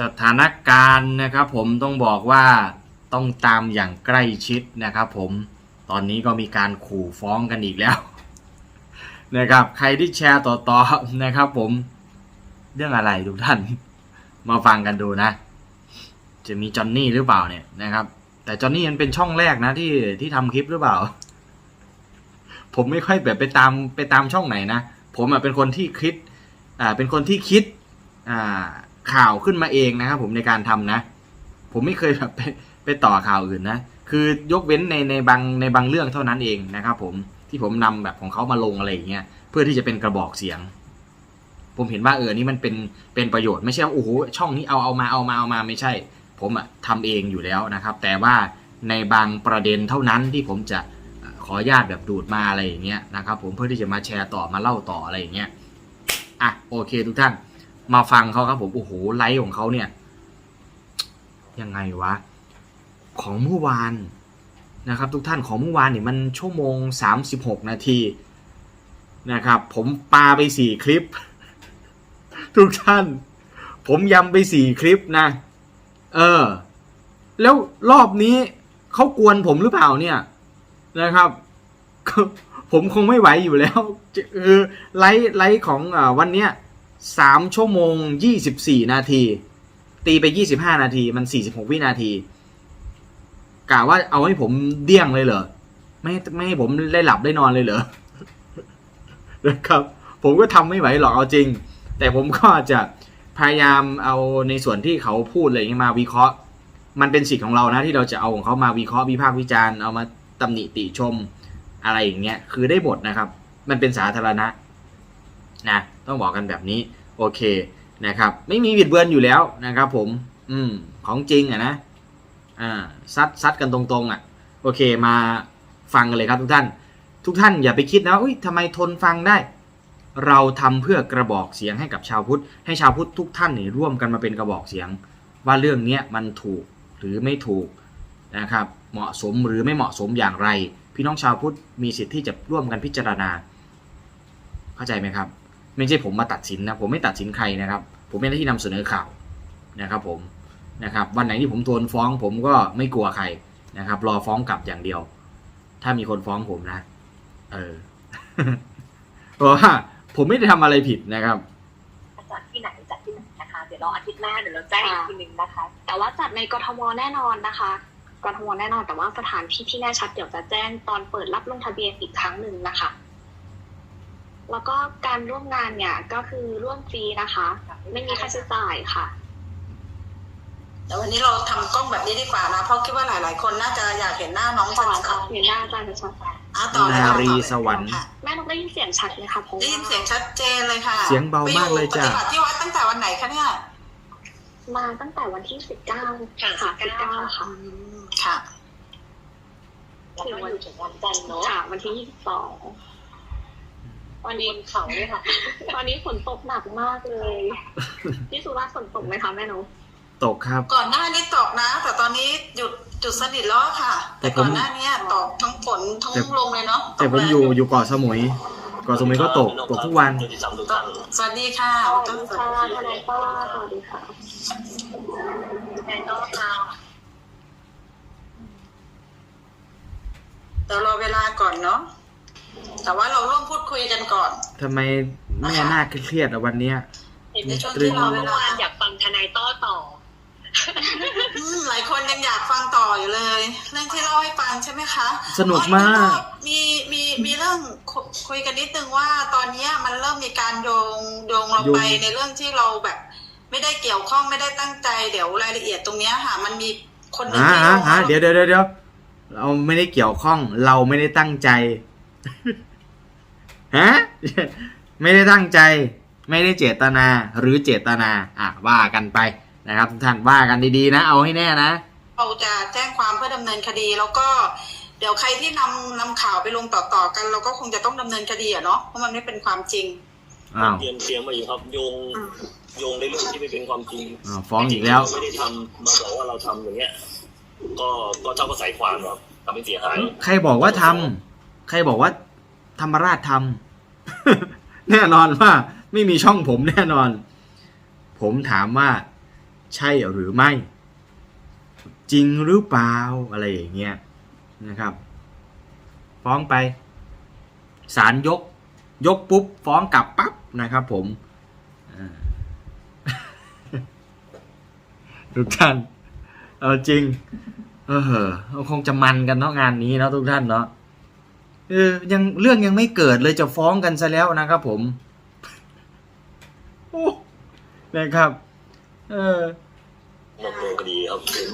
สถานการณ์นะครับผมต้องบอกว่าต้องตามอย่างใกล้ชิดนะครับผมตอนนี้ก็มีการขู่ฟ้องกันอีกแล้วนะครับใครที่แชร์ต่อๆนะครับผมเรื่องอะไรทุกท่านมาฟังกันดูนะ จะมีจอนนี่หรือเปล่าเนี่ยนะครับ แต่จอนนี่มันเป็นช่องแรกนะที่ที่ทำคลิปหรือเปล่า ผมไม่ค่อยแบบไปตามไปตามช่องไหนนะ ผมอะเป็นคนที่คิดอ่าเป็นคนที่คิดอ่า ข่าวขึ้นมาเองนะครับผมในการทำนะ ผมไม่เคยแบบไปไปต่อข่าวอื่นนะ คือยกเว้นในในบางในบางเรื่องเท่านั้นเองนะครับผมที่ผมนำแบบของเขามาลงอะไรอย่างเงี้ยเพื่อที่จะเป็นกระบอกเสียง ผมเห็นว่าเออนี่มันเป็นเป็นประโยชน์ไม่ใช่ว่าโอ้โหช่องนี้เอาเอามาเอามาเอามาไม่ใช่ ผมอะทำเองอยู่แล้วนะครับ แต่ว่าในบางประเด็นเท่านั้นที่ผมจะขอญาตแบบดูดมาอะไรอย่างเงี้ยนะครับผมเพื่อที่จะมาแชร์ต่อมาเล่าต่ออะไรอย่างเงี้ยอะโอเคทุกท่าน มาฟังเขาครับผม โอ้โห ไลฟ์ของเขาเนี่ย ยังไงวะ ของเมื่อวานนะครับ ทุกท่านของเมื่อวานเนี่ยมันชั่วโมง 36 นาทีนะครับ ผมปาไปสี่คลิป ทุกท่าน ผมยำไปสี่คลิปนะ เออ แล้วรอบนี้เขากวนผมหรือเปล่าเนี่ยนะครับ ผมคงไม่ไหวอยู่แล้วคือไลฟ์ไลฟ์ของวันเนี้ย สามชั่วโมงยี่สิบสี่นาที ตีไปยี่สิบห้านาที มันสี่สิบหกวินาทีกะว่าเอาให้ผมเดี้ยงเลยเหรอ ไม่ไม่ให้ผมได้หลับได้นอนเลยเหรอ นะครับ ผมก็ทำไม่ไหวหรอกเอาจริง แต่ผมก็จะพยายามเอาในส่วนที่เขาพูดอะไรอย่างเงี้ยมาวิเคราะห์ มันเป็นสิทธิ์ของเรานะที่เราจะเอาของเขามาวิเคราะห์วิพากษ์วิจารณ์เอามาตำหนิติชมอะไรอย่างเงี้ยคือได้หมดนะครับ มันเป็นสาธารณะนะ ต้องบอกกันแบบนี้โอเคนะครับ ไม่มีบิดเบือนอยู่แล้วนะครับ ผม อืมของจริงอะนะอ่าซัดซัดกันตรงๆอะ โอเคมาฟังกันเลยครับทุกท่าน ทุกท่านอย่าไปคิดนะอุ้ยทำไมทนฟังได้ เราทำเพื่อกระบอกเสียงให้กับชาวพุทธ ให้ชาวพุทธทุกท่านนี่ร่วมกันมาเป็นกระบอกเสียง ว่าเรื่องเนี้ยมันถูกหรือไม่ถูกนะครับ เหมาะสมหรือไม่เหมาะสมอย่างไร พี่น้องชาวพุทธมีสิทธิ์ที่จะร่วมกันพิจารณา เข้าใจไหมครับ ไม่ใช่ผมมาตัดสินนะผมไม่ตัดสินใครนะครับ ผมเป็นหน้าที่นำเสนอข่าวนะครับผมนะครับวันไหนที่ผมโดนฟ้องผมก็ไม่กลัวใครนะครับ รอฟ้องกลับอย่างเดียว ถ้ามีคนฟ้องผมนะ เออเพราะว่าผมไม่ได้ทำอะไรผิดนะครับจัดที่ไหนจัดที่ไหนนะคะเดี๋ยวรออาทิตย์หน้าเดี๋ยวเราแจ้งอีกทีหนึ่งนะคะ แต่ว่าจัดในกทมแน่นอนนะคะกทมแน่นอนแต่ว่าสถานที่ที่แน่ชัดเดี๋ยวจะแจ้งตอนเปิดรับลงทะเบียนอีกครั้งหนึ่งนะคะ แล้วก็การร่วมงานเนี่ยก็คือร่วมฟรีนะคะ ไม่มีค่าใช้จ่ายค่ะแต่วันนี้เราทำกล้องแบบนี้ดีกว่านะ เพราะคิดว่าหลาย ๆ คนน่าจะอยากเห็นหน้าน้องขอชัดเห็นหน้าอาจารย์ชัดๆอะต่อเลยค่ะนารีต่อเลยสวรรค์ค่ะแม่นกได้ยินเสียงชัดไหมคะเพราะได้ยินว่าเสียงชัดเจนเลยค่ะ เสียงเบามากเลยจ้ะไปอปฏิบัติที่วัดตั้งแต่วันไหนคะเนี่ยมาตั้งแต่วันที่สิบเก้าค่ะค่ะสิบเก้าค่ะอืมค่ะแล้วก็อยู่ถึงวันจันทร์เนาะค่ะ วันที่ยี่สิบสอง วันนี้เขาเนี่ยค่ะ ตอนนี้ฝนตกหนักมากเลยที่สุราษฎร์ฝนตกไหมคะแม่นกตกครับ ก่อนหน้านี้ตกนะ แต่ตอนนี้หยุดจุดสนิทแล้วค่ะ แต่แต่ผมก่อนหน้านี้ตกทั้งฝนทั้งแต่ลมเลยเนาะแต่ผมอยู่อยู่เกาะสมุยเกาะสมุยก็ตกตกทุกวันตกสวัสดีค่ะสวัสดีค่ะทนายป้าสวัสดีค่ะแอนก็ค่ะเดี๋ยวรอเวลาก่อนเนาะ แต่ว่าเราร่วมพูดคุยกันก่อน ทำไมแม่น่าเครียดๆอะวันเนี้ย เห็นในช่วงตรึที่งเราเมื่อวานอยากฟังทนายต้อต่อ อืมหลายคนยังอยากฟังต่ออยู่เลย เรื่องที่เล่าให้ฟังใช่ไหมคะสนุกมาก มีมีมีเรื่องคุคุยกันนิดนึงว่า ตอนเนี้ยมันเริ่มมีการโยงโยงเราไปโยง ในเรื่องที่เราแบบ ไม่ได้เกี่ยวข้องไม่ได้ตั้งใจเดี๋ยวรายละเอียดตรงเนี้ยค่ะ มันมีคนหนึงฮะที่โยฮะงฮะเดี๋ยวเดี๋ยวเดี๋ยวเดี๋ยวเราไม่ได้เกี่ยวข้อง เราไม่ได้ตั้งใจ ฮะไม่ได้ตั้งใจ ไม่ได้เจตนาหรือเจตนา อะว่ากันไปนะครับทุกท่านว่ากันดีๆนะ เอาให้แน่นะเราจะแจ้งความเพื่อดำเนินคดีแล้วก็เดี๋ยวใครที่นำนำข่าวไปลงต่อๆกัน เราก็คงจะต้องดำเนินคดีอะเนาะเพราะมันไม่เป็นความจริงอ้าวเตรียมเตรียมมาอยู่ครับโยงโยงในเรื่องที่ไม่เป็นความจริงอ้าวฟ้องอีกแล้วไม่ได้ทำมาบอกว่าเราทำอย่างเงี้ย ก็ก็เจ้าก็ใส่ความครับทำให้เสียหายใครบอกว่าทำ ใครบอกว่า ธรรมราชทำแน่นอนว่า ไม่มีช่องผมแน่นอน ผมถามว่า ใช่หรือไม่ จริงหรือเปล่าอะไรอย่างเงี้ยนะครับ ฟ้องไปศาลยก ยกปุ๊บ ฟ้องกลับปั๊บนะครับผมทุกท่าน เอาจริง เออคงจะมันกันเนาะงานนี้เนาะทุกท่านเนาะ เออยังเรื่องยังไม่เกิดเลยจะฟ้องกันซะแล้วนะครับผมโอ้นะครับ เออดำเนินคดีครับเห็น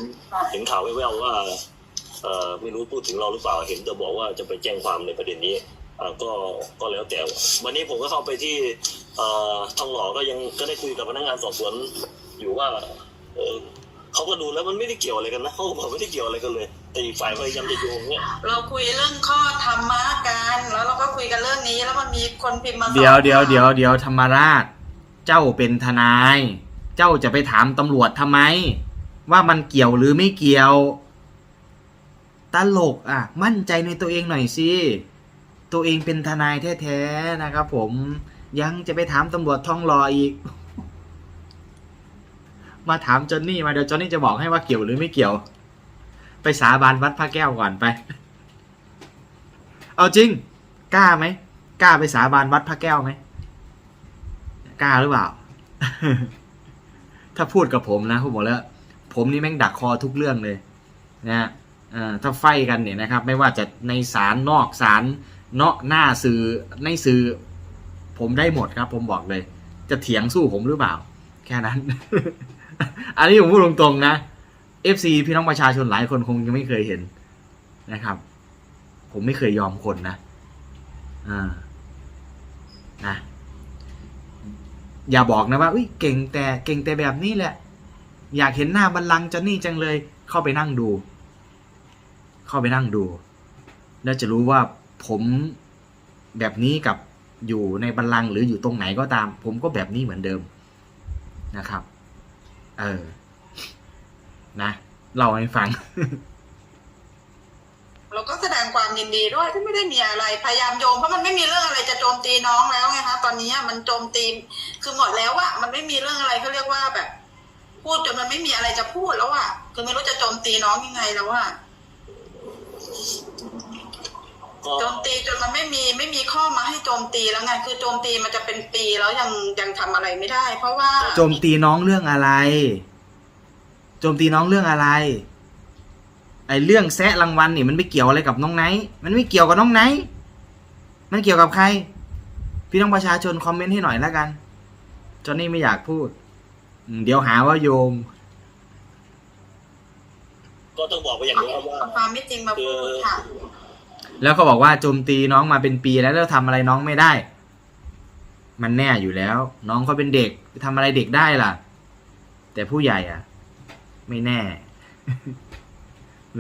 เห็นข่าวแว่วๆว่าเอ่อไม่รู้พูดถึงเราหรือเปล่าเห็นจะบอกว่าจะไปแจ้งความในประเด็นนี้อ่าก็ก็แล้วแต่ วันนี้ผมก็เข้าไปที่เอ่อทองหล่อก็ยังก็ได้คุยกับพนักงานสอบสวนอยู่ว่าเออเขาก็ดูแล้วมันไม่ได้เกี่ยวอะไรกันนะเขาบอกไม่ได้เกี่ยวอะไรกันเลย แต่อีกฝ่ายพยายามจะโยงเนี่ยเราคุยเรื่องข้อธรรมะกันแล้วเราก็คุยกันเรื่องนี้ แล้วมันมีคนพิมพ์มาสอบเดี๋ยวเดี๋ยวเดี๋ยวเดี๋ยวธรรมราช เจ้าเป็นทนาย เจ้าจะไปถามตำรวจทำไม ว่ามันเกี่ยวหรือไม่เกี่ยว ตลกอะ มั่นใจในตัวเองหน่อยสิตัวเองเป็นทนายแท้ๆนะครับผมยังจะไปถามตำรวจท้องรออีก มาถามจอนนี่มาเดี๋ยวจอนนี่จะบอกให้ว่าเกี่ยวหรือไม่เกี่ยว ไปสาบานวัดพระแก้วก่อนไป เอาจริง กล้าไหมกล้าไปสาบานวัดพระแก้วไหมกล้าหรือเปล่า ถ้าพูดกับผมนะผมบอกแล้ว ผมนี่แม่งดักคอทุกเรื่องเลย นะฮะอ่อถ้าไฟกันเนี่ยนะครับ ไม่ว่าจะในศาลนอกศาลเนาะหน้าสื่อในสื่อ ผมได้หมดครับ ผมบอกเลย จะเถียงสู้ผมหรือเปล่า แค่นั้น อันนี้ผมพูดตรงๆนะ FC พี่น้องประชาชนหลายคนคงยังไม่เคยเห็นนะครับ ผมไม่เคยยอมคนนะอ่านะอย่าบอกนะว่าอุ้ยเก่งแต่เก่งแต่แบบนี้แหละ อยากเห็นหน้าบัลลังก์จอนนี่จังเลย เข้าไปนั่งดู เข้าไปนั่งดู แล้วจะรู้ว่าผมแบบนี้กับอยู่ในบัลลังก์หรืออยู่ตรงไหนก็ตาม ผมก็แบบนี้เหมือนเดิมนะครับ เออ นะเล่าให้ฟังเราก็แสดงความยินดีด้วยที่ไม่ได้มีอะไรพยายามโยงเพราะมันไม่มีเรื่องอะไรจะโจมตีน้องแล้วไงคะตอนนี้มันโจมตีคือหมดแล้วอะมันไม่มีเรื่องอะไรเขาเรียกว่าแบบ พูดจนมันไม่มีอะไรจะพูดแล้วอะคือไม่รู้จะโจมตีน้องยังไงแล้วอะก็โจมตีจนมันไม่มีไม่มีข้อมาให้โจมตีแล้วไงคือโจมตีมันจะเป็นปีแล้วยังยังทำอะไรไม่ได้ เพราะว่าโจมตีน้องเรื่องอะไร โจมตีน้องเรื่องอะไร ไอเรื่องแซะรางวัลนี่มันไม่เกี่ยวอะไรกับน้องไนท์มันไม่เกี่ยวกับน้องไนท์มันเกี่ยวกับใคร พี่น้องประชาชนคอมเมนต์ให้หน่อยแล้วกัน จอนนี่ไม่อยากพูดอืมเดี๋ยวหาว่าโยงก็ต้องบอกไปอย่างนี้ครับว่าเอาความไม่จริงมาพูดค่ะ แล้วก็บอกว่าโจมตีน้องมาเป็นปีแล้วแล้วทำอะไรน้องไม่ได้ มันแน่อยู่แล้ว น้องเขาเป็นเด็กทำอะไรเด็กได้ล่ะ แต่ผู้ใหญ่อะ ไม่แน่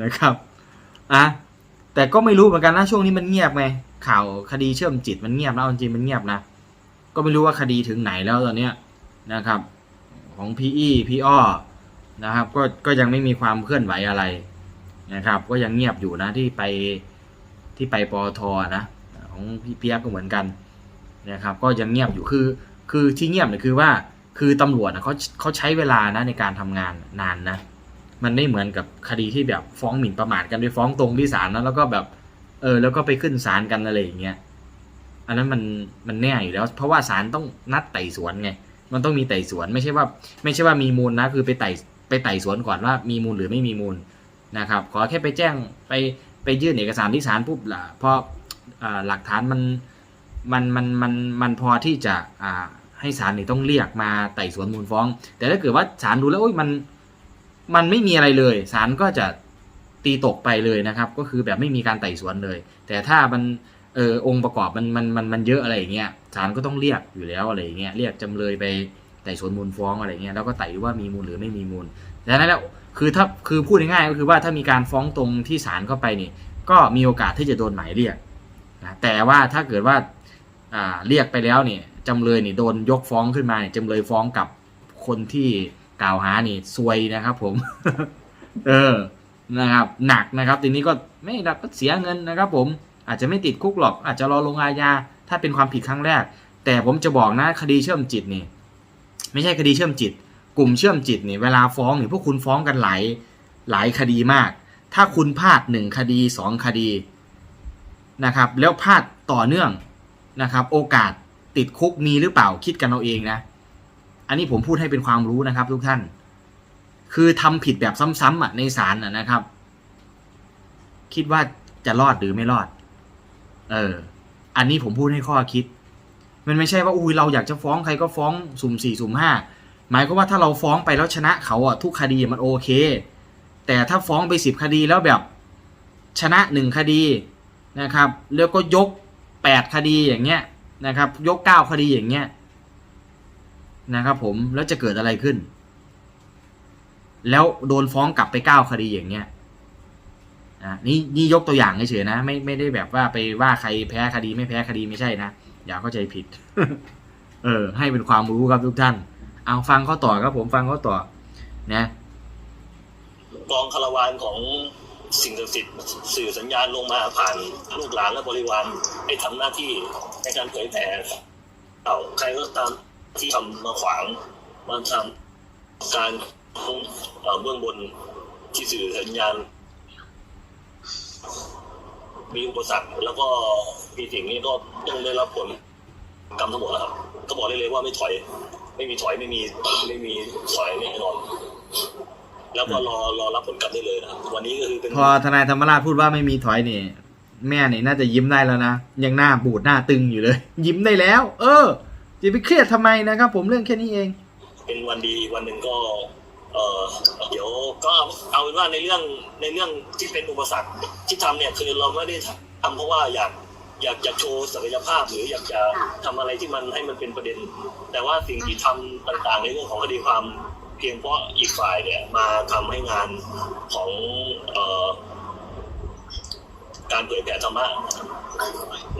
นะครับอะแต่ก็ไม่รู้เหมือนกันนะช่วงนี้มันเงียบไงข่าวคดีเชื่อมจิตมันเงียบนะเอาจริงมันเงียบนะก็ไม่รู้ว่าคดีถึงไหนแล้วตอนเนี้ยนะครับ ของพี่อี้พี่อ้อนะครับ ก็ก็ยังไม่มีความเคลื่อนไหวอะไรนะครับ ก็ยังเงียบอยู่นะที่ไปที่ไปปอทนะของพี่เปียกก็เหมือนกันนะครับ ก็ยังเงียบอยู่คือ คือที่เงียบเนี่ยคือว่า คือตำรวจนะเขาเขาใช้เวลานะในการทำงานนานนะ มันไม่เหมือนกับคดีที่แบบฟ้องหมิ่นประมาทกันไปฟ้องตรงที่ศาลนะแล้วก็แบบเออแล้วก็ไปขึ้นศาลกันอะไรอย่างเงี้ยอันนั้นมันมันแน่อยู่แล้ว เพราะว่าศาลต้องนัดไต่สวนไงมันต้องมีไต่สวนไม่ใช่ว่า ไม่ใช่ว่ามีมูลนะ คือไปไต่ไปไต่สวนก่อนว่ามีมูลหรือไม่มีมูลนะครับ ขอแค่ไปแจ้งไปไปยื่นเอกสารที่ศาลปุ๊บล่ะพอหลักฐานมันมันมันมันมันพอที่จะ ให้ศาลนี่ต้องเรียกมาไต่สวนมูลฟ้อง แต่ถ้าเกิดว่าศาลดูแล้วโอ้ยมันมันไม่มีอะไรเลยศาลก็จะตีตกไปเลยนะครับ ก็คือแบบไม่มีการไต่สวนเลย แต่ถ้ามันเออองค์ประกอบมันมันมันมันเยอะอะไรอย่างเงี้ยศาลก็ต้องเรียกอยู่แล้วอะไรอย่างเงี้ยเรียกจำเลยไปไต่สวนมูลฟ้องอะไรเงี้ยแล้วก็ไต่ดูว่ามีมูลหรือไม่มีมูลดังนั้นแล้วคือถ้าคือพูดง่ายๆก็คือว่าถ้ามีการฟ้องตรงที่ศาลเข้าไปนี่ก็มีโอกาสที่จะโดนหมายเรียกนะแต่ว่าถ้าเกิดว่าอ่าเรียกไปแล้วเนี่ย จำเลยนี่โดนยกฟ้องขึ้นมาเนี่ยจำเลยฟ้องกับคนที่กล่าวหานี่ซวยนะครับ ผม เออนะครับ หนักนะครับ ทีนี้ก็ไม่ดับก็เสียเงินนะครับ ผมอาจจะไม่ติดคุกหรอก อาจจะรอลงอาญาถ้าเป็นความผิดครั้งแรก แต่ผมจะบอกนะคดีเชื่อมจิตนี่ ไม่ใช่คดีเชื่อมจิตกกลุ่มเชื่อมจิตเนี่ยเวลาฟ้องเนี่ยพวกคุณฟ้องกันหลายหลายคดีมาก ถ้าคุณพลาดหนึ่งคดีสองคดีนะครับ แล้วพลาดต่อเนื่องนะครับ โอกาส ติดคุกมีหรือเปล่าคิดกันเอาเองนะ อันนี้ผมพูดให้เป็นความรู้นะครับ ทุกท่าน คือทำผิดแบบซ้ำๆอะในศาลอะนะครับ คิดว่าจะรอดหรือไม่รอด เออ อันนี้ผมพูดให้ข้อคิด มันไม่ใช่ว่าอุ้ยเราอยากจะฟ้องใครก็ฟ้องสุ่มสี่สุ่มห้าหมายก็ว่าถ้าเราฟ้องไปแล้วชนะเขาอะทุกคดีมันโอเค แต่ถ้าฟ้องไปสิบคดีแล้วแบบชนะหนึ่งคดีนะครับ แล้วก็ยกแปดคดีอย่างเงี้ย นะครับ ยกเก้าคดีอย่างเงี้ยนะครับ ผมแล้วจะเกิดอะไรขึ้น แล้วโดนฟ้องกลับไปเก้าคดีอย่างเงี้ยอะนี่นี่ยกตัวอย่างเฉยๆนะไม่ไม่ได้แบบว่าไปว่าใครแพ้คดีไม่แพ้คดีไม่ใช่นะอย่าเข้าใจผิด เออ ให้เป็นความรู้ครับทุกท่าน เอาฟังเขาต่อครับผมฟังเขาต่อ นะกองคารวานของสิ่งศักดิ์สิทธิ์สื่อสัญญาณลงมาผ่านลูกหลานและบริวารให้ทำหน้าที่ ในการเผยแผ่เอาใครก็ตามที่ทำมาขวางมาทำการเบื้องบนที่สื่อสัญญาณมีอุปสรรคแล้วก็มีสิ่งนี้ก็ต้องได้รับผลกรรมทั้งหมดแล้วครับก็บอกได้เลยว่าไม่ถอย ไม่มีถอยไม่มีไม่มีถอยแน่นอนแล้วก็รอรอรับผลกรรมได้เลยนะครับวันนี้ก็คือเป็นพอทนายธรรมราชพูดว่าไม่มีถอยนี่ แม่นี่น่าจะยิ้มได้แล้วนะ ยังหน้าบูดหน้าตึงอยู่เลย ยิ้มได้แล้ว เออจะไปเครียดทำไมนะครับ ผมเรื่องแค่นี้เอง เป็นวันดีวันหนึ่งก็เออเดี๋ยวก็เอาเป็นว่าในเรื่องในเรื่องที่เป็นอุปสรรคที่ทำเนี่ยคือเราไม่ได้ทำเพราะว่าอยากอยากจะโชว์ศักยภาพหรืออยากจะทำอะไรที่มันให้มันเป็นประเด็น แต่ว่าสิ่งที่ทำต่างๆ ในเรื่องของคดีความเพียงเพราะอีกฝ่ายเนี่ยมาทำให้งานของเอ่อ การเผยแผ่ธรรมะ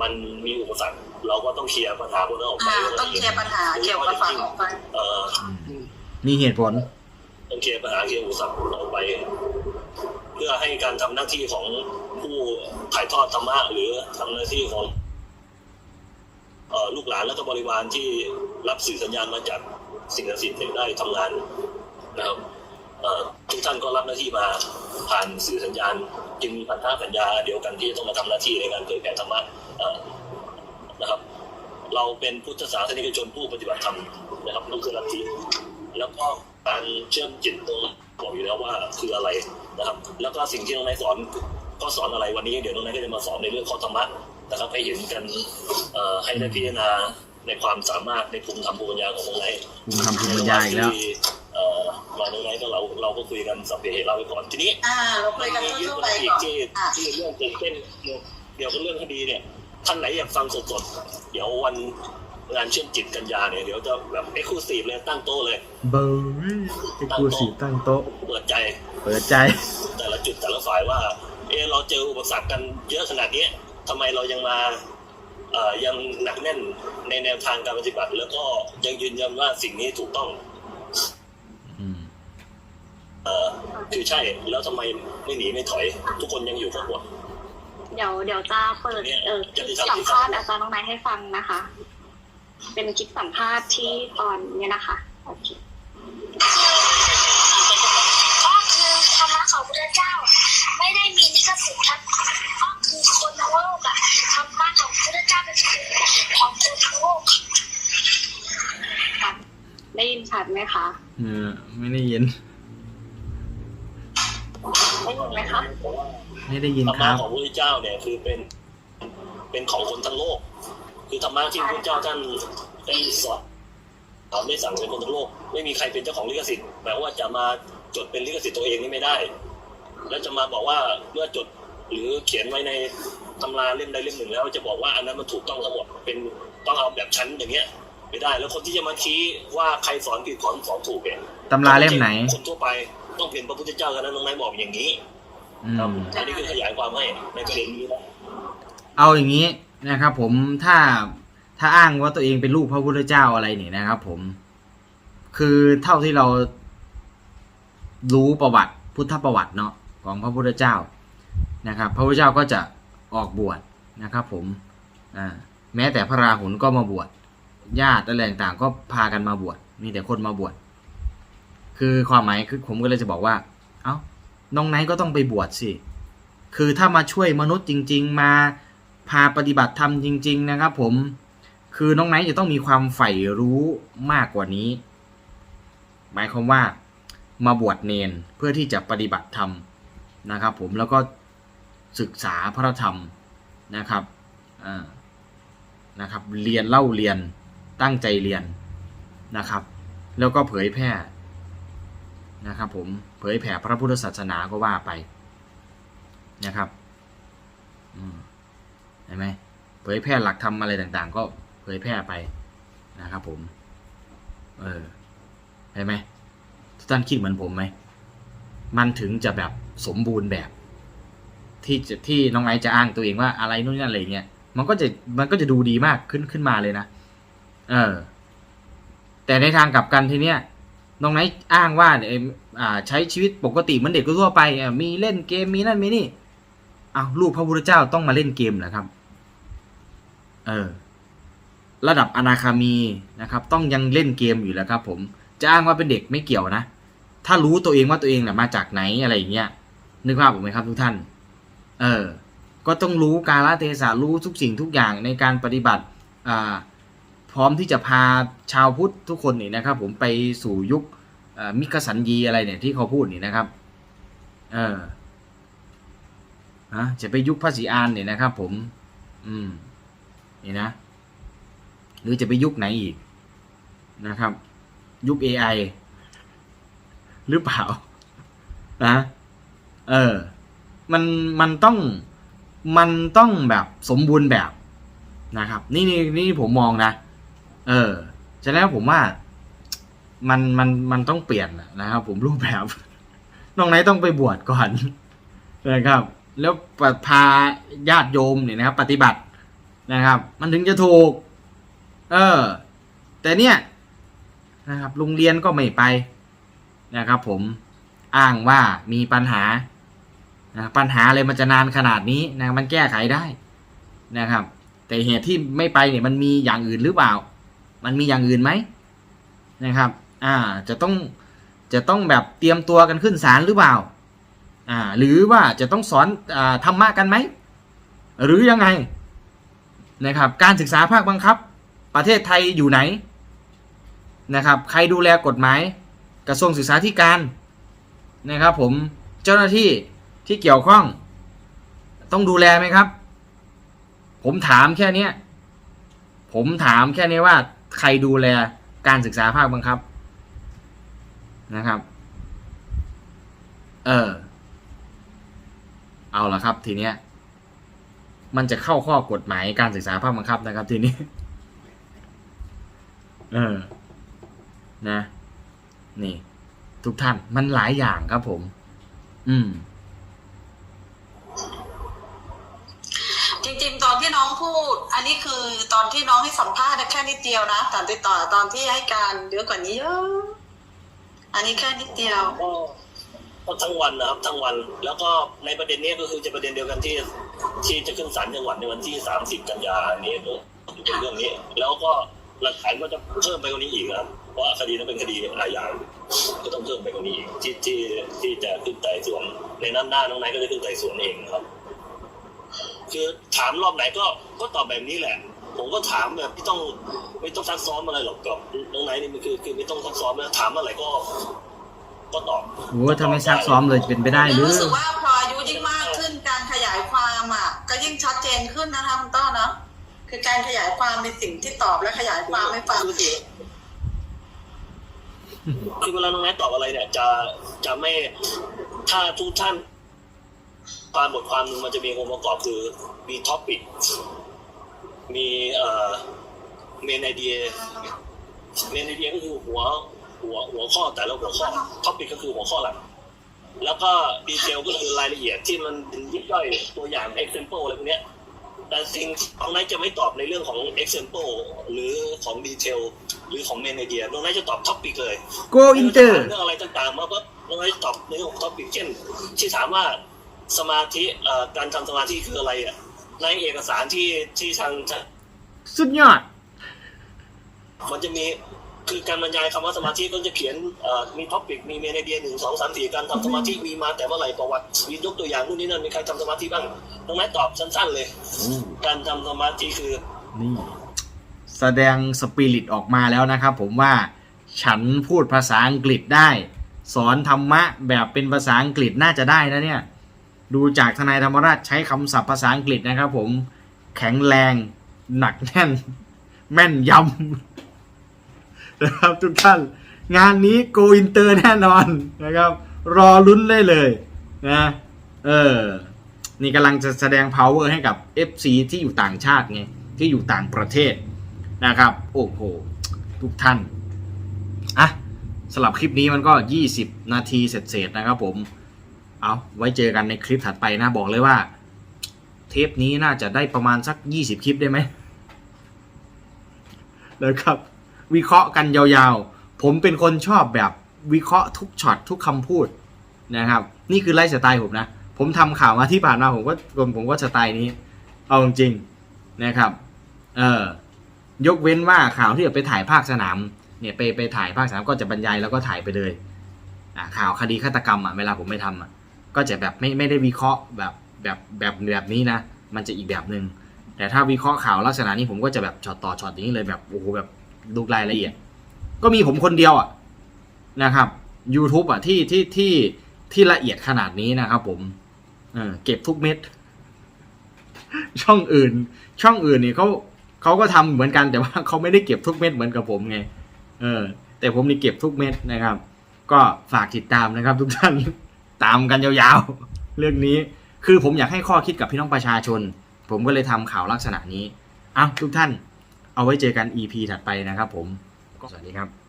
มันมีอุปสรรคเราก็ต้องเคลียร์ปัญหาพวกนั้นออกไปอ่าต้องเคลียร์ปัญหาเกี่ยวกับฝั่งออกไปเอ่อมีเหตุผลต้องเคลียร์ปัญหาเคลียร์อุปสรรคออกไป เพื่อให้การทำหน้าที่ของผู้ถ่ายทอดธรรมะหรือทำหน้าที่ของเอ่อลูกหลานและก็บริวารที่รับสื่อสัญญาณมาจากสิ่งศักดิ์สิทธิ์ได้ทำงานนะครับเอ่อทุกท่านก็รับหน้าที่มาผ่านสื่อสัญญาณ จึงมีพันธะสัญญาเดียวกันที่จะต้องมาทำหน้าที่ในการเผยแผ่ธรรมะนะครับ เราเป็นพุทธศาสนิกชนผู้ปฏิบัติธรรมนะครับนั่นคือลัทธิแล้วก็การเชื่อมจิตตรงบอกอยู่แล้วว่าคืออะไรนะครับ แล้วก็สิ่งที่น้องนายสอนก็สอนอะไรวันนี้เดี๋ยวน้องนายก็จะมาสอนในเรื่องข้อธรรมะนะครับให้เห็นกันให้ได้พิจารณาในความสามารถในภูมิธรรมปัญญาของน้องนายภูมิธรรมปัญญาอีกแล้ว ที่เอ่อมาน้องนายก็เราเราก็คุยกันสัพเพเหระไปก่อนทีนี้อ่าเราคุมัยนกันมีเยทั่อะวๆไปอีก่กอนที่อ่าที่เรื่องตื่นเต้นเกี่ยวเกี่ยวกับเรื่องคดีเนี่ยท่านไหนอยากฟังสดๆเดี๋ยววันงานเชื่อมจิตกันยาเนี่ยเดี๋ยวจะแบบเอ็กซ์คลูซีฟเลยตั้งโต๊ะเลยเบอร์เอ็กซ์คลูซีฟตั้งโต๊ะเปิดใจเปิดใจ แต่ละจุดแต่ละฝ่ายว่า เออเราเจออุปสรรคกันเยอะขนาดนี้ทำไมเรายังมาเอ่อยังหนักแน่นในแนวทางการปฏิบัติ แล้วก็ยังยืนยันว่าสิ่งนี้ถูกต้องอืม เอ่อคือใช่แล้วทำไมไม่หนีไม่ถอย ทุกคนยังอยู่ข้างบนเดี๋ยวเดี๋ยวจะเปิดเออคลิปสัมภาษณ์อาจารย์น้องนายให้ฟังนะคะ เป็นคลิปสัมภาษณ์ที่ตอนเนี้ยนะคะโอเคก็คือธรรมะของพระเจ้า ไม่ได้มีลิขสิทธิ์ครับก็คือคนทั้งโลกอะธรรมะของพระเจ้าเป็นของคนทั้งโลกค่ะได้ยินชัดไหมคะ เออ ไม่ได้ยิน ได้ยินไหมคะ ไม่ได้ยินธรรคมะรับ ของพระพุทธเจ้าเนี่ยคือเป็นเป็นของคนทั้งโลก คือธรรมะที่พระพุทธเจ้าท่านได้สอนสอนได้สั่งเป็นคนทั้งโลก ไม่มีใครเป็นเจ้าของลิขสิทธิ์แปลว่าจะมาจดเป็นลิขสิทธิ์ตัวเองนี่ไม่ได้ แล้วจะมาบอกว่าเมื่อจดหรือเขียนไว้ในตำราเล่มใดเล่มหนึ่งแล้ว จะบอกว่าอันนั้นมันถูกต้องทั้งหมดเป็นต้องเอาแบบชั้นอย่างเงี้ยไม่ได้ แล้วคนที่จะมาชี้ว่าใครสอนผิดสอนสอนถูกเนี่ย ตำราเล่มไหน คนทั่วไปต้องเป็นพระพุทธเจ้ากันนั้นน้องนายบอกอย่างนี้อื ครับมอันนี้คือขยายความให้ในประเด็นนี้นะเอาอย่างนี้นะครับผมถ้าถ้าอ้างว่าตัวเองเป็นลูกพระพุทธเจ้าอะไรเนี่ยนะครับผม คือเท่าที่เรารู้ประวัติพุทธประวัติเนาะของพระพุทธเจ้านะครับ พระพุทธเจ้าก็จะออกบวชนะครับ ผมอ่าแม้แต่พระราหุลก็มาบวชญาติอะไรต่างๆก็พากันมาบวชมีแต่คนมาบวชคือความหมายคือผมก็เลยจะบอกว่า เอ้า น้องไนท์ก็ต้องไปบวชสิ คือถ้ามาช่วยมนุษย์จริง ๆ มาพาปฏิบัติธรรมจริง ๆ นะครับผม คือน้องไนท์จะต้องมีความใฝ่รู้มากกว่านี้ หมายความว่ามาบวชเนนเพื่อที่จะปฏิบัติธรรมนะครับผมแล้วก็ศึกษาพระธรรมนะครับนะครับ เรียนเล่าเรียนตั้งใจเรียนนะครับ แล้วก็เผยแพร่ นะครับผมเผยแผ่พระพุทธศาสนาก็ว่าไปนะครับเห็นไหมเผยแพร่หลักธรรมอะไรต่างๆ ก็เผยแพร่ไปนะครับผม เออเห็นไหมทุกท่านคิดเหมือนผมไหมมันถึงจะแบบสมบูรณ์แบบ ที่จะที่น้องไอจะอ้างตัวเองว่าอะไรนู่นนี่อะไรเงี้ยมันก็จะมันก็จะดูดีมากขึ้นขึ้นมาเลยนะ เออ แต่ในทางกลับกันทีเนี้ย น้องไนท์อ้างว่าเนี่ยอ่า ใช้ชีวิตปกติเหมือนเด็กทั่วไปอะมีเล่นเกมมีนั่นมีนี่อ้าวลูกพระพุทธเจ้าต้องมาเล่นเกมเหรอครับ เออ ระดับอนาคามีนะครับ ต้องยังเล่นเกมอยู่แล้วครับ ผมจะอ้างว่าเป็นเด็กไม่เกี่ยวนะถ้ารู้ตัวเองว่าตัวเองน่ะมาจากไหนอะไรอย่างเงี้ยนึกภาพผมไหมครับทุกท่าน เออ ก็ต้องรู้กาลเทศะรู้ทุกสิ่งทุกอย่างในการปฏิบัติอ่า พร้อมที่จะพาชาวพุทธทุกคนนี่นะครับ ผมไปสู่ยุคมิกสันยีอะไรเนี่ยที่เขาพูดนี่นะครับ เออฮะจะไปยุคพระศรีอานเนี่ยนะครับ ผม อืมนี่นะ หรือจะไปยุคไหนอีกนะครับ ยุค AI หรือเปล่านะเออ มันมันต้องมันต้องแบบสมบูรณ์แบบนะครับ นี่นี่นี่ผมมองนะ เออฉะนั้นผมว่า มันมันมันต้องเปลี่ยนนะครับผมรูปแบบน้องไนต้องไปบวชก่อนนะครับ แล้วพาญาติโยมเนี่ยนะครับ ปฏิบัตินะครับ มันถึงจะถูก เออ แต่เนี่ยนะครับโรงเรียนก็ไม่ไปนะครับ ผมอ้างว่ามีปัญหานะปัญหาอะไรมันจะนานขนาดนี้นะมันแก้ไขได้นะครับ แต่เหตุที่ไม่ไปเนี่ยมันมีอย่างอื่นหรือเปล่า มันมีอย่างอื่นไหมนะครับ อ่า จะต้อง จะต้องแบบเตรียมตัวกันขึ้นศาลหรือเปล่า อ่า หรือว่าจะต้องสอนอ่าธรรมะกันไหม หรือยังไง นะครับ การศึกษาภาคบังคับ ประเทศไทยอยู่ไหน นะครับ ใครดูแลกฎหมาย กระทรวงศึกษาธิการ นะครับผม เจ้าหน้าที่ที่เกี่ยวข้อง ต้องดูแลไหมครับ ผมถามแค่นี้ ผมถามแค่นี้ว่า ใครดูแลการศึกษาภาคบังคับนะครับ เออ เอาละครับ ทีเนี้ย มันจะเข้าข้อกฎหมายการศึกษาภาคบังคับนะครับ ทีนี้ เออ นะ นี่ ทุกท่าน มันหลายอย่างครับผม อืม จริง ๆ ตอนที่น้องพูด อันนี้คือตอนที่น้องให้สัมภาษณ์แค่นิดเดียวนะตอนติดต่อตอนที่ให้การเยอะกว่านี้เยอะอันนี้แค่นิดเดียวก็ก็ทั้งวันนะครับทั้งวัน แล้วก็ในประเด็นนี้ก็คือจะประเด็นเดียวกันที่ที่จะขึ้นศาลจังหวัดในวันที่ 30 กันยานี้เป็นเรื่องนี้ แล้วก็หลักฐานก็จะเพิ่มไปกว่านี้อีกครับเพราะคดีนั้นเป็นคดีอาญาก็ต้องเพิ่มไปกว่านี้อีกที่ที่ที่จะขึ้นไต่สวนในนั้นหน้าน้องนายก็จะขึ้นไต่สวนเองครับ คือถามรอบไหนก็ก็ตอบแบบนี้แหละ ผมก็ถามแบบไม่ต้องไม่ต้องซักซ้อมอะไรหรอกกับน้องไนท์นี่มันคือคือไม่ต้องซักซ้อมนะถามอะไรก็ ก็ตอบโอ้ถ้าไม่ซักซ้อมเลยเป็นไปได้หรือรู้สึกว่าพออายุยิ่งมากขึ้นการขยายความอะ ก็ยิ่งชัดเจนขึ้นนะคะคุณต้อเนาะคือการขยายความในสิ่งที่ตอบและขยายความให้ฟังคือคือเวลาน้องแนทตอบอะไรเนี่ย จะจะไม่ถ้าทุกท่าน ความบทความหนึงมันจะมีองค์ประกอบคือมีท็อปิกมีเอ่อเมนไอเดียเมนไอเดียก็คือหัวหัวหัวข้อแต่ละหัวข้อท็อปิกก็คือหัวข้อหลักแล้วก็ดีเทลก็คือรายละเอียดที่มันเป็นยิบย่อยตัวอย่าง example อะไรพวกเนี้ยแต่สิ่งของนายจะไม่ตอบในเรื่องของ example หรือของ detail หรือของ main idea น้องนายจะตอบ topic เลย go inter เรื่องอะไรต่างๆมาปั๊บน้องนายจะตอบในเรื่องของ topic เช่นที่ถามว่า สมาธิเอ่อการทำสมาธิคืออะไรอะในเอกสารที่ที่ทางสุดยอด มันจะมีคือการบรรยายคำว่าสมาธิก็จะเขียนเอ่อมีท็อปิกมีเมนไอเดียหนึ่งสองสามสี่การทำสมาธิมีมาแต่เมื่อไหร่ประวัติมียกตัวอย่างนู่นนี่นั่นมีใครทำสมาธิบ้างน้องแม่ตอบสั้นๆเลย อืมการทำสมาธิคือ นี่แสดงสปิริตออกมาแล้วนะครับผมว่าฉันพูดภาษาอังกฤษได้ สอนธรรมะแบบเป็นภาษาอังกฤษน่าจะได้นะเนี่ย ดูจากทนายธรรมราชใช้คำศัพท์ภาษาอังกฤษนะครับผมแข็งแรง หนักแน่น แม่นยำนะครับทุกท่าน งานนี้โกอินเตอร์แน่นอนนะครับ รอลุ้นได้เลยนะเออ นี่กำลังจะแสดง power ให้กับ FC ที่อยู่ต่างชาติไง ที่อยู่ต่างประเทศนะครับ โอ้โห ทุกท่าน อะสำหรับคลิปนี้มันก็ 20 นาทีเสร็จๆนะครับผม เอาไว้เจอกันในคลิปถัดไปนะบอกเลยว่า เทปนี้น่าจะได้ประมาณสัก 20 คลิปได้ไหมแล้วครับ วิเคราะห์กันยาวๆ ผมเป็นคนชอบแบบวิเคราะห์ทุกช็อตทุกคำพูดนะครับ นี่คือไลฟ์สไตล์ผมนะ ผมทำข่าวมาที่ผ่านมาผมก็ผมผมก็สไตล์นี้ เอาจริงนะครับ เออยกเว้นว่าข่าวที่ไปถ่ายภาคสนามเนี่ยไปไปถ่ายภาคสนามก็จะบรรยายแล้วก็ถ่ายไปเลย อ่าข่าวคดีฆาตกรรมอะเวลาผมไม่ทำอะ ก็จะแบบไม่ไม่ได้วิเคราะห์แบบแบบแบบแบบนี้นะ มันจะอีกแบบหนึ่งแต่ถ้าวิเคราะห์ข่าวลักษณะนี้ผมก็จะแบบช็อตต่อช็อตอย่างนี้เลยแบบโอ้โหแบบดูรายละเอียด ก็มีผมคนเดียวอะนะครับ YouTube อะที่ที่ที่ที่ละเอียดขนาดนี้นะครับผมเออเก็บทุกเม็ด ช่องอื่น ช่องอื่นเนี่ยเขาเขาก็ทำเหมือนกันแต่ว่าเขาไม่ได้เก็บทุกเม็ดเหมือนกับผมไง เออ แต่ผมนี่เก็บทุกเม็ดนะครับ ก็ฝากติดตามนะครับทุกท่าน ตามกันยาวๆ เรื่องนี้คือผมอยากให้ข้อคิดกับพี่น้องประชาชน ผมก็เลยทำข่าวลักษณะนี้อ้าวทุกท่าน เอาไว้เจอกัน EP ถัดไปนะครับผมสวัสดีครับ